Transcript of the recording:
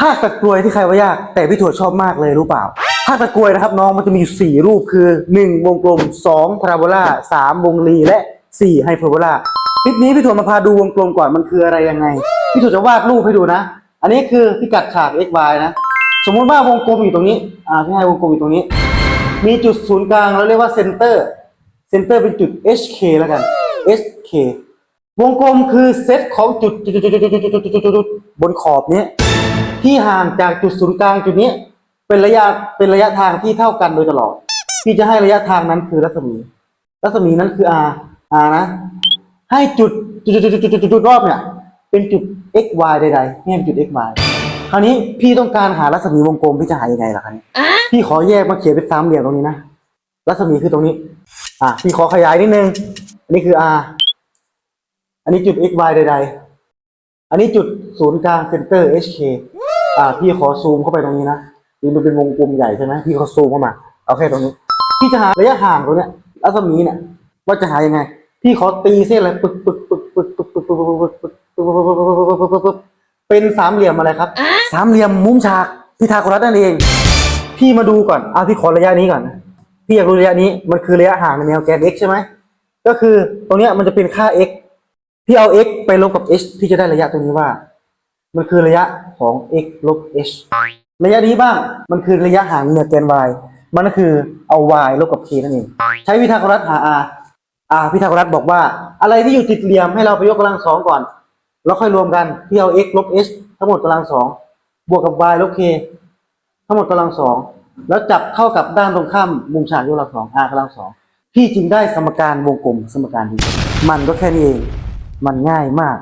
ภาคตะกรวยที่ใครว่ายาก แต่พี่ถั่วชอบมากเลยรู้เปล่า ภาคตะกรวยนะครับน้องมันจะมีอยู่สี่รูปคือ 1 วงกลม 2 พาราโบลา3วงรีและ 4 ไฮเปอร์โบลาคลิปนี้พี่ถั่วมาพาดูวงกลมก่อนมันคืออะไรยังไง พี่ถั่วจะวาดรูปให้ดูนะ อันนี้คือพิกัดฉาก x y นะ สมมุติว่าวงกลมอยู่ตรงนี้อ่าพี่ให้วงกลมอยู่ตรงนี้ มีจุดศูนย์กลางเราเรียกว่าเซนเตอร์เซนเตอร์เป็นจุด hk แล้วกัน hk วงกลมคือเซตของจุดบนขอบนี้ ที่ห่างจากจุดศูนย์กลางจุดนี้ เป็นระยะเป็นระยะทางที่เท่ากันโดยตลอดที่จะให้ระยะทางนั้นคือรัศมี รัศมีนั้นคือ r r นะ ให้จุดจุดจุดจุดจุดจุดรอบเนี่ย เป็นจุด x y ใดๆนี่เป็นจุด x y คราวนี้พี่ต้องการหารัศมีวงกลมพี่จะหายังไงล่ะคราวนี้พี่ขอแยกมาเขียนเป็นสามเหลี่ยมตรงนี้นะรัศมีคือตรงนี้ อะพี่ขอขยายนิดนึงอันนี้คือ r อันนี้จุด x y ใดๆ อันนี้จุดศูนย์กลางเซนเตอร์ hk อ่าพี่ขอซูมเข้าไปตรงนี้นะนี่มันเป็นวงกลมใหญ่ใช่ไหมพี่ขอซูมเข้ามา เอาแค่ตรงนี้ พี่จะหาระยะห่างตรงเนี้ยรัศมีเนี่ยว่าจะหายังไง พี่ขอตีเส้นอะไรปึกปึกปึกปึกปึกปึกปึกปึกปึกปึกปึกปึกปึกปึกปึกปึกเป็นสามเหลี่ยมอะไรครับ สามเหลี่ยมมุมฉากพีทาโกรัสนั่นเอง พี่มาดูก่อนเอาพี่ขอระยะนี้ก่อน พี่อยากรู้ระยะนี้มันคือระยะห่างในแนวแกน x ใช่ไหมก็คือตรงเนี้ยมันจะเป็นค่า x พี่เอา x ไปลบกับ h พี่จะได้ระยะตรงนี้ว่า มันคือระยะของ x ลบ h ระยะนี้บ้างมันคือระยะห่างในแนวแกน y มันก็คือเอา y ลบกับ k นั่นเอง ใช้พีทาโกรัสหา r อ่าพีทาโกรัสบอกว่า อะไรที่อยู่ติดเหลี่ยมให้เราไปยกกำลังสองก่อน แล้วค่อยรวมกันพี่เอา x ลบ h ทั้งหมดกำลังสองบวกกับ y ลบ k ทั้งหมดกำลังสองแล้วจับเข้ากับด้านตรงข้ามมุมฉากยกกำลังสอง r กำลังสองพี่จึงได้สมการวงกลมสมการนี้มันก็แค่นี้เอง มันง่ายมาก